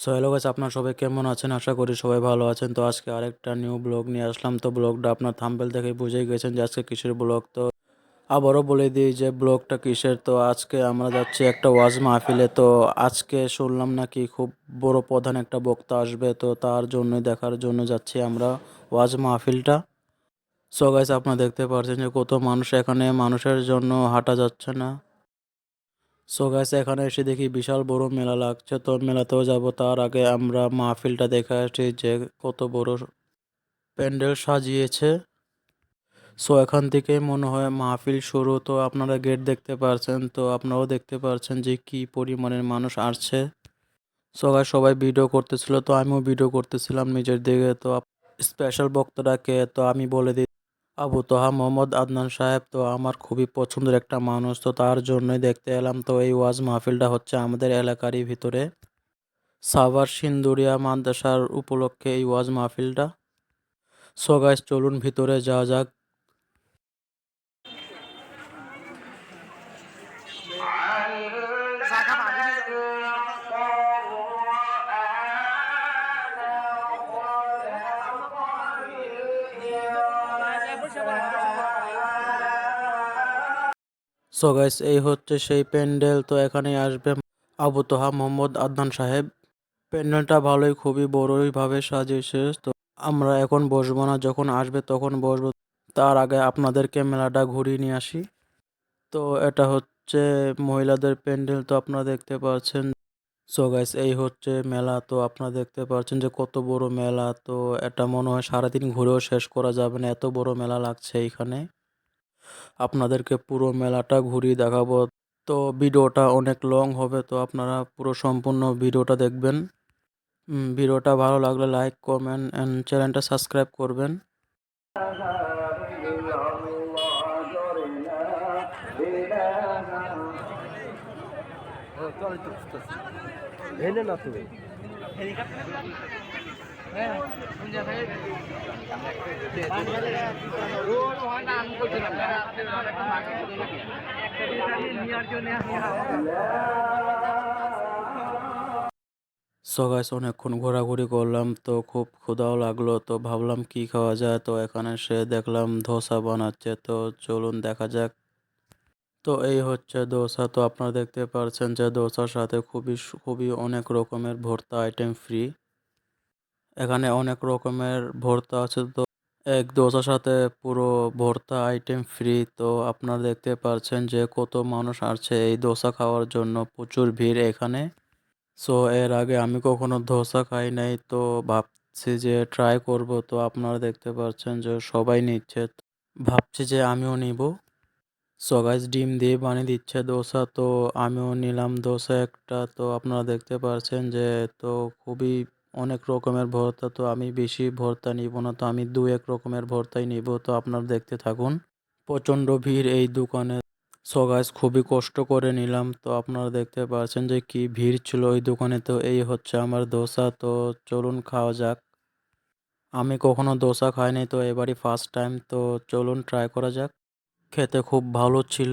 So hello guys আপনারা সবাই কেমন আছেন? আশা করি সবাই ভালো আছেন। তো আজকে আরেকটা নিউ ব্লগ নিয়ে আসলাম। তো ব্লগটা আপনার থাম্বেল দেখে বুঝেই গেছেন যে আজকে কিসের ব্লগ তো আবারও বলে দিই যে ব্লগটা কিসের? তো আজকে আমরা যাচ্ছি একটা ওয়াজ মাহফিলে। তো আজকে শুনলাম নাকি খুব বড় প্রধান একটা বক্তা আসবে। তো তার জন্য দেখার জন্য যাচ্ছি আমরা ওয়াজ মাহফিলটা। সো গাইস আপনারা দেখতে পাচ্ছেন যে কত মানুষ এখানে। মানুষের জন্য হাঁটা যাচ্ছে না। সো গাইস এখানে এসে দেখি বিশাল বড় মেলা লাগছে। তো মেলাতেও যাব, তার আগে আমরা মাহফিলটা দেখে আসছি যে কত বড় প্যান্ডেল সাজিয়েছে। সো এখান থেকে মনে হয় মাহফিল শুরু। তো আপনারা গেট দেখতে পারছেন, তো আপনারাও দেখতে পারছেন যে কি পরিমাণের মানুষ আসছে। সো গাইস সবাই ভিডিও করতেছিল, তো আমিও ভিডিও করতেছিলাম নিজের দিকে। তো স্পেশাল বক্তাটাকে তো আমি বলে দিই। আবু তোহা মোহাম্মদ আদনান সাহেব তো আমার খুবই পছন্দের একটা মানুষ, তো তার জন্যই দেখতে এলাম। তো এই ওয়াজ মাহফিলটা হচ্ছে আমাদের এলাকারই ভিতরে। সাভার সিন্দুরিয়া মাদ্রাসার উপলক্ষে এই ওয়াজ মাহফিলটা। সো গাইস চলুন ভিতরে যাওয়া যাক। সো গাইস এই হচ্ছে সেই প্যান্ডেল। তো এখানে আসবে আবু তোহা, মোহাম্মদ আদনান সাহেব। প্যান্ডেলটা ভালোই, খুবই বড়ইভাবে সাজিয়েছে। তো আমরা এখন বসবো না, যখন আসবে তখন বসবো। তার আগে আপনাদেরকে মেলাটা ঘুরিয়ে নিয়ে আসি। তো এটা হচ্ছে মহিলাদের প্যান্ডেল, তো আপনারা দেখতে পাচ্ছেন। সো গাইস এই হচ্ছে মেলা। তো আপনারা দেখতে পাচ্ছেন যে কত বড় মেলা। তো এটা মনে হয় সারাদিন ঘুরেও শেষ করা যাবে না। এত বড় মেলা লাগছে এখানে আপনাদেরকে পুরো মেলাটা ঘুরিয়ে দেখাবো। তো ভিডিওটা অনেক লং হবে, তো আপনারা পুরো সম্পূর্ণ ভিডিওটা দেখবেন। ভিডিওটা ভালো লাগলে লাইক কমেন্ট অ্যান্ড চ্যানেলটা সাবস্ক্রাইব করবেন। এনে না তুমি। সো গাইস অনেকক্ষণ ঘোরাঘুরি করলাম, তো খুব ক্ষুধাও লাগল, তো ভাবলাম কি খাওয়া যায়, তো এখানে সে দেখলাম ধোসা বানাচ্ছে, তো চলুন দেখা যাক। তো এই হচ্ছে দোসা তো আপনারা দেখতে পারছেন যে দোসার সাথে খুবই খুবই অনেক রকমের ভর্তা আইটেম ফ্রি এখানে অনেক রকমের ভর্তা আছে। তো এক দোসার সাথে পুরো ভর্তা আইটেম ফ্রি তো আপনারা দেখতে পাচ্ছেন যে কত মানুষ আসছে এই দোসা খাওয়ার জন্য। প্রচুর ভিড় এখানে। সো এর আগে আমি কখনো ধোসা খাই নাই। তো ভাবছি যে ট্রাই করব। তো আপনারা দেখতে পাচ্ছেন যে সবাই নিচ্ছে। ভাবছি যে আমিও নিব। সো ডিম দিয়ে বানিয়ে দিচ্ছে দোসা। তো আমিও নিলাম দোসা একটা। তো আপনারা দেখতে পাচ্ছেন যে তো খুবই অনেক রকমের ভর্তা, তো আমি বেশি ভর্তা নিব না, তো আমি দু এক রকমের ভর্তাই নিব, তো আপনারা দেখতে থাকুন। প্রচণ্ড ভিড় এই দোকানে। সো গাইস খুবই কষ্ট করে নিলাম, তো আপনারা দেখতে পাচ্ছেন যে কি ভিড় ছিল ওই দোকানে, তো এই হচ্ছে আমার দোসা, তো চলুন খাওয়া যাক। আমি কখনো দোসা খাইনি, তো এবারই ফার্স্ট টাইম তো চলুন ট্রাই করা যাক। খেতে খুব ভালো ছিল।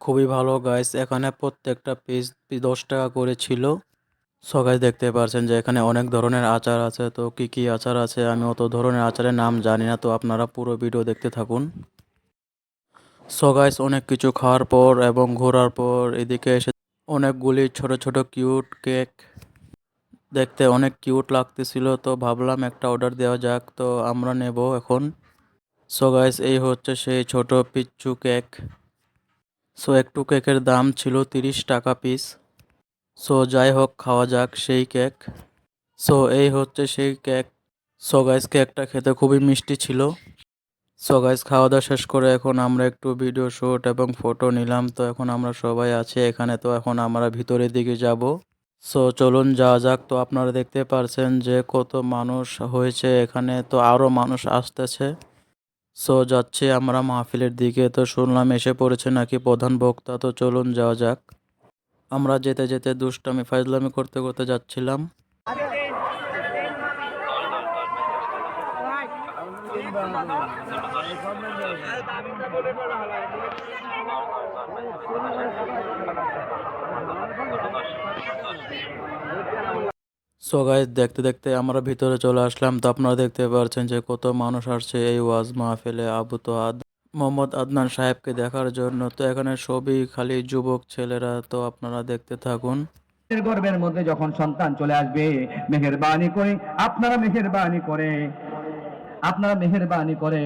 খুবই ভালো গাইস এখানে প্রত্যেকটা পিস দশ টাকা করে ছিল। সো গাইস দেখতে পারছেন যে এখানে অনেক ধরনের আচার আছে। তো কি কি আচার আছে? আমি অত ধরনের আচারের নাম জানি না, তো আপনারা পুরো ভিডিও দেখতে থাকুন। সো অনেক কিছু খাওয়ার পর এবং ঘোরার পর এদিকে এসে অনেকগুলি ছোট ছোট কিউট কেক দেখতে অনেক কিউট লাগতেছিল, তো ভাবলাম একটা অর্ডার দেওয়া যাক, তো আমরা নেব এখন। সো গাইস এই হচ্ছে সেই ছোট পিচ্চু কেক সো একটু কেকের দাম ছিল তিরিশ টাকা পিস সো যাই হোক, খাওয়া যাক সেই কেক সো এই হচ্ছে সেই কেক সো গাইস কেকটা খেতে খুবই মিষ্টি ছিল। সো গাইস খাওয়া দাওয়া শেষ করে এখন আমরা একটু ভিডিও শ্যুট এবং ফটো নিলাম, তো এখন আমরা সবাই আছি এখানে, তো এখন আমরা ভিতরের দিকে যাব। সো চলুন যাওয়া যাক। তো আপনারা দেখতে পারছেন যে কত মানুষ হয়েছে এখানে। তো আরও মানুষ আসতেছে। সো যাচ্ছি আমরা মাহফিলের দিকে। তো শুনলাম এসে পড়েছে নাকি প্রধান বক্তা। তো চলুন যাওয়া যাক। আমরা যেতে যেতে দুষ্টামি, ফাজলামি করতে করতে যাচ্ছিলাম। সো গাইজ দেখতে দেখতে আমরা ভিতরে চলে আসলাম। তো আপনারা দেখতে পাচ্ছেন যে কত মানুষ আসছে এই ওয়াজ মাহফিলে আবু তোয়াদ মোহাম্মদ আদনান সাহেবকে দেখার জন্য। তো এখানে সবই খালি যুবক ছেলেরা, তো আপনারা দেখতে থাকুন। গর্বের মধ্যে যখন সন্তান চলে আসবে, মেহেরবানি করে, আপনারা মেহেরবানি করে। আপনারা মেহেরবানি করে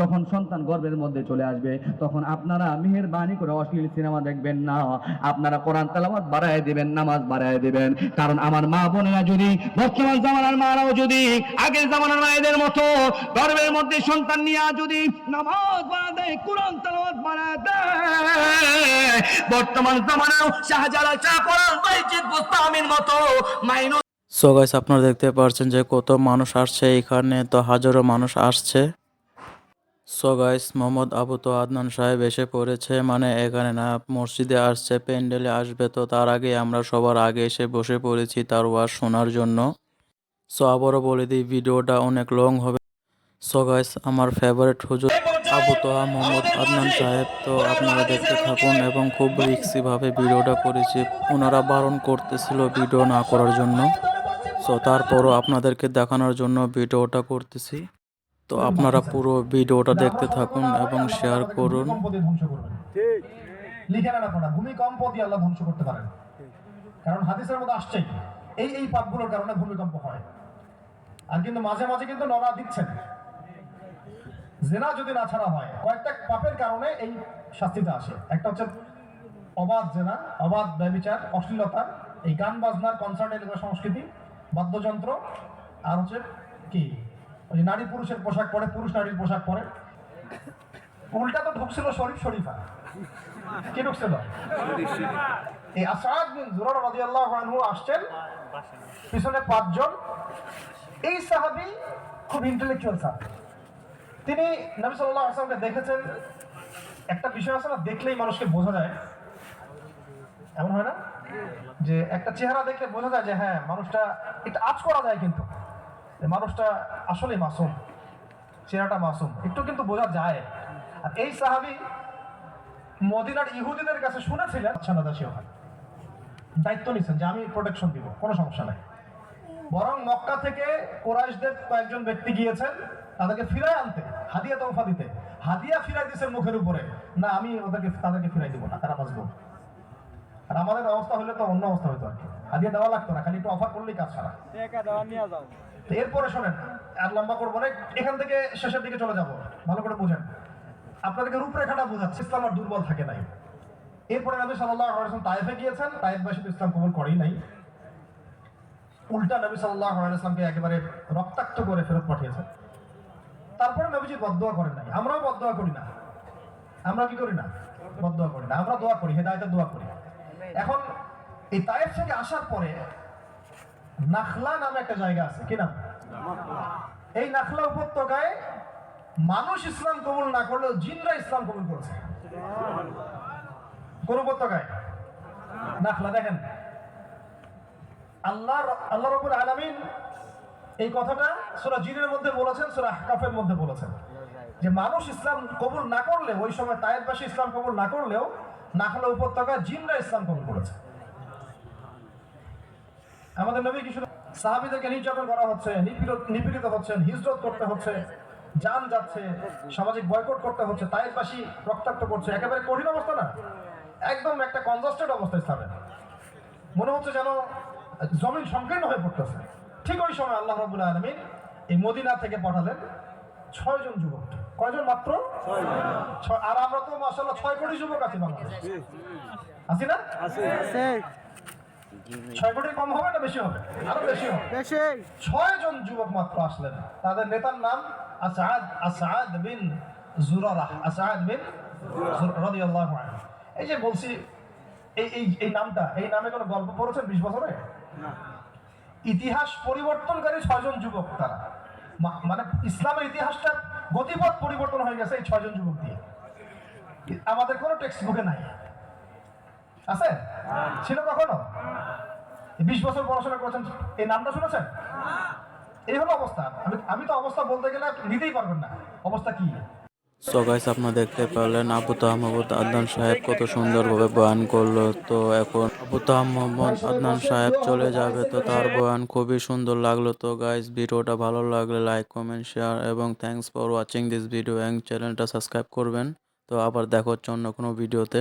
যখন সন্তান গর্ভের মধ্যে চলে আসবে, তখন আপনারা মেহেরবানি করে অশ্লীল সিনেমা দেখবেন না। আপনারা কোরআন তেলাওয়াত বাড়ায় দিবেন, নামাজ বাড়ায় দিবেন। কারণ আমার মা বোনেরা যদি, বর্তমান জামানার মারাও যদি, আগের জামানার মায়েদের মতো গর্ভের মধ্যে সন্তান নিয়ে যদি নামাজ বাড়া দেয় কোরআন তেলাওয়াত বাড়ায় দেয়, বর্তমান জামানাও শাহজালাল চা কোরআন বাইজিদ বুস্তামির মতো মাইনু সো গাইস আপনারা দেখতে পাচ্ছেন যে কত মানুষ আসছে এখানে, তো হাজারো মানুষ আসছে। সো গাইস মোহাম্মদ আবু তো আদনান সাহেব এসে পড়েছে মানে এখানে না, মসজিদে আসছে, প্যান্ডেলে আসবে, তো তার আগে আমরা সবার আগে এসে বসে পড়েছি তার ওয়াজ শোনার জন্য। সো আবারও বলে দিই, ভিডিওটা অনেক লং হবে। সো গাইস আমার ফেভারিট হুজুর আবু তোহা মোহাম্মদ আদনান সাহেব, তো আপনারা দেখতে থাকুন এবং খুব রিক্সিভাবে ভিডিওটা করেছি। ওনারা বারণ করতেছিল ভিডিও না করার জন্য। সো তারপরও আপনাদেরকে দেখানোর জন্য ভিডিওটা করতেছি। তো আপনারা পুরো ভিডিওটা দেখতে থাকুন এবং শেয়ার করুন। লিখে নেন আপনারা ভূমিকম্প দিয়ে আল্লাহ ধ্বংস করতে পারেন কারণ হাদিসের মধ্যে আসছেই এই এই পাপগুলোর কারণে ভূমিকম্প হয়। আর কিন্তু মাঝে মাঝে কিন্তু নড়া দিচ্ছেন। জেনা যদি না ছাড়া হয়, কয়েকটা পাপের কারণে এই শাস্তিটা আসে। একটা হচ্ছে অবাধ জেনা, অবাধ ব্যবিচার, অশ্লীলতা, এই গান বাজনার কনসার্ট সংস্কৃতি বাদ্যযন্ত্র, আর হচ্ছে কি? ওই নারী পুরুষের পোশাক পরে, পুরুষ নারীর পোশাক পরে। উল্টা তো ঢুকছিল শরীফ, শরীফা। কি ঢুকছিল? এই আসাদ বিন জুরার রাদিয়াল্লাহু আনহু আসছেন, পিছনে পাঁচজন। এই সাহাবী খুব ইন্টেলেকচুয়াল সাহাবী। তিনি নবী সাল্লাল্লাহু আলাইহি দেখেছেন। একটা বিষয় আছে না, দেখলেই মানুষকে বোঝা যায়। এমন হয় না? যে একটা চেহারা দেখলে বোঝা যায় যে হ্যাঁ মানুষটা এটা আজ করা যায় কিন্তু। মানুষটা আসলে মাসুম, চেহারাটা মাসুম, একটু কিন্তু বোঝা যায়। আর এই সাহাবি মদিনার ইহুদিদের কাছে শুনেছিলেন আচ্ছা না, দাসী ওখানে। দায়িত্ব নিচ্ছেন যে আমি প্রোটেকশন দিব, কোনো সমস্যা নাই। বরং মক্কা থেকে কোরাইশদের কয়েকজন ব্যক্তি গিয়েছেন, তাদেরকে ফিরায় আনতে, হাদিয়া তোফা দিতে। হাদিয়া ফিরাই দিয়েছেন মুখের উপরে। না, আমি ওদেরকে, তাদেরকে ফিরাই দিব না, তারা বাঁচবো আর আমাদের অবস্থা হলে তো অন্য অবস্থা হতো আর কি। হাদিয়া দেওয়া লাগতো না খালি একটু অফার করলেই কাজ সারা। এরপরে শোনেন আর লম্বা করব না এখান থেকে শেষের দিকে চলে যাব। ভালো করে বুঝেন। আপনাদেরকে রূপরেখাটা বোঝাচ্ছে ইসলাম আর দুর্বল থাকে নাই। এরপরে নবী সাল্লাহ তাইফে গিয়েছেন তাইফবাসী তো ইসলাম কবুল করেই নাই। উল্টা নবী সাল্লাহ আলাইসলামকে একেবারে রক্তাক্ত করে ফেরত পাঠিয়েছেন। তারপরে নবীজি বদোয়া করেন নাই। আমরাও বদোয়া করি না। আমরা কি করি না? বদোয়া করি না। আমরা দোয়া করি হেদায়তের দোয়া করি। এখন এই তাইফ থেকে আসার পরে নাখলা নামে একটা জায়গা আছে, কি নাম? এই নাখলা উপত্যকায় মানুষ ইসলাম কবুল না করলেও জিনরা ইসলাম কবুল করেছে। কোন উপত্যকায়? নাখলা, দেখেন। আল্লাহ আল্লাহ রবুল আলমিন এই কথাটা সোরা জিনের মধ্যে বলেছেন, সোরা আহকাফের মধ্যে বলেছেন। যে মানুষ ইসলাম কবুল না করলে ওই সময় তায়ের পাশে ইসলাম কবুল না করলেও নাখলা উপত্যকা জিনরা ইসলাম কবুল করেছে। আমাদের নবী কিছু সাহাবিদেরকে নির্যাতন করা হচ্ছে, নিপীড়িত হচ্ছেন, হিজরত করতে হচ্ছে, যান যাচ্ছে, সামাজিক বয়কট করতে হচ্ছে পাশি রক্তাক্ত করছে, একেবারে কঠিন অবস্থা না। একদম একটা কনজাস্টেড অবস্থা ইসলামের। মনে হচ্ছে যেন জমিন সংকীর্ণ হয়ে পড়তেছে। ঠিক ওই সময় আল্লাহ রবুল্লা আলমিন এই মদিনা থেকে পাঠালেন ছয়জন যুবক। কয়জন মাত্র? ছয়- আর আমরা তো মাসাল্লাহ ছয় কোটি যুবক আছি আছি না? ছয় কোটি কম হবে না বেশি হবে? আরও বেশি হবে। ছয় জন যুবক মাত্র আসলেন। তাদের নেতার নাম আসাদ আসাদ বিন জুরারাহ আসাদ বিন রাদিয়াল্লাহু আনহু। এই যে বলছি এই এই এই নামটা এই নামে কোনো গল্প পড়েছেন বিশ বছরে? ইতিহাস পরিবর্তনকারী ছয়জন যুবক তারা। মানে ইসলামের ইতিহাসটা গতিপথ পরিবর্তন হয়ে গেছে এই ছয়জন যুবক দিয়ে। আমাদের কোনো টেক্সট বুকে নাই। আছে? ছিল কখনো? বিশ বছর পড়াশোনা করেছেন, এই নামটা শুনেছেন? এই হলো অবস্থা। আমি আমি তো অবস্থা বলতে গেলে নিতেই পারবেন না। অবস্থা কি? সো গাইস আপনারা দেখতে পেলেন আবু তাহমদ আদনান সাহেব কত সুন্দরভাবে বয়ান করল। তো এখন আবু তাহমদ আদনান সাহেব চলে যাবে, তো তার বয়ান খুবই সুন্দর লাগল। তো গাইস ভিডিওটা ভালো লাগলে লাইক কমেন্ট শেয়ার এবং thanks for watching this video এবং চ্যানেলটা সাবস্ক্রাইব করবেন। তো আবার দেখা হচ্ছে অন্য কোনো ভিডিওতে